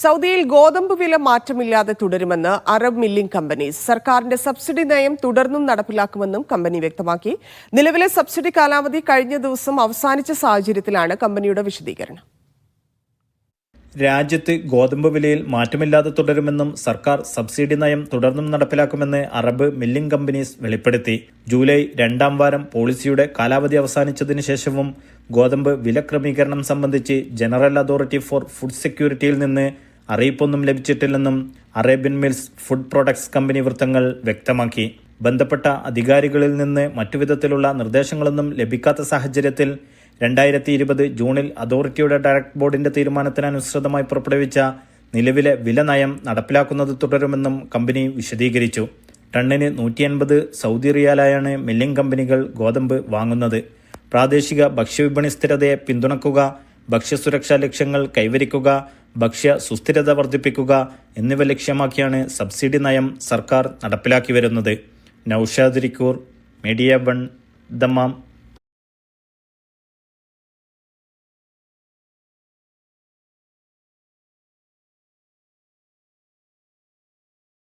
സൗദിയിൽ ഗോതമ്പ് വില മാറ്റമില്ലാതെ തുടരുമെന്ന് അറബ് മില്ലിംഗ് കമ്പനീസ് സർക്കാരിന്റെ സബ്സിഡി നയം തുടർന്നും നടപ്പിലാക്കുമെന്നും കമ്പനി വ്യക്തമാക്കി. നിലവിലെ സബ്സിഡി കാലാവധി കഴിഞ്ഞ ദിവസം അവസാനിച്ച സാഹചര്യത്തിലാണ് കമ്പനിയുടെ വിശദീകരണം. രാജ്യത്ത് ഗോതമ്പ് വിലയിൽ മാറ്റമില്ലാതെ തുടരുമെന്നും സർക്കാർ സബ്സിഡി നയം തുടർന്നും നടപ്പിലാക്കുമെന്ന് അറബ് മില്ലിംഗ് കമ്പനീസ് വെളിപ്പെടുത്തി. ജൂലൈ രണ്ടാം വാരം പോളിസിയുടെ കാലാവധി അവസാനിച്ചതിനു ശേഷവും ഗോതമ്പ് വില ക്രമീകരണം സംബന്ധിച്ച് ജനറൽ അതോറിറ്റി ഫോർ ഫുഡ് സെക്യൂരിറ്റിയിൽ നിന്ന് അറിയിപ്പൊന്നും ലഭിച്ചിട്ടില്ലെന്നും Arabian mills food products company വൃത്തങ്ങൾ വ്യക്തമാക്കി. ബന്ധപ്പെട്ട അധികാരികളിൽ നിന്ന് മറ്റു വിധത്തിലുള്ള നിർദ്ദേശങ്ങളൊന്നും ലഭിക്കാത്ത സാഹചര്യത്തിൽ രണ്ടായിരത്തി ഇരുപത് ജൂണിൽ അതോറിറ്റിയുടെ ഡയറക്ട് ബോർഡിന്റെ തീരുമാനത്തിനനുസൃതമായി പുറപ്പെടുവിച്ച നിലവിലെ വില നയം നടപ്പിലാക്കുന്നത് തുടരുമെന്നും കമ്പനി വിശദീകരിച്ചു. ടണ്ണിന് നൂറ്റി അൻപത് സൗദി റിയാലായാണ് മില്ലിംഗ് കമ്പനികൾ ഗോതമ്പ് വാങ്ങുന്നത്. പ്രാദേശിക ഭക്ഷ്യവിപണി സ്ഥിരതയെ പിന്തുണക്കുക ഭക്ഷ്യസുരക്ഷാ ലക്ഷ്യങ്ങൾ കൈവരിക്കുക ഭക്ഷ്യ സുസ്ഥിരത വർദ്ധിപ്പിക്കുക എന്നിവ ലക്ഷ്യമാക്കിയാണ് സബ്സിഡി നയം സർക്കാർ നടപ്പിലാക്കി വരുന്നത്. Naushad Media One Dammam.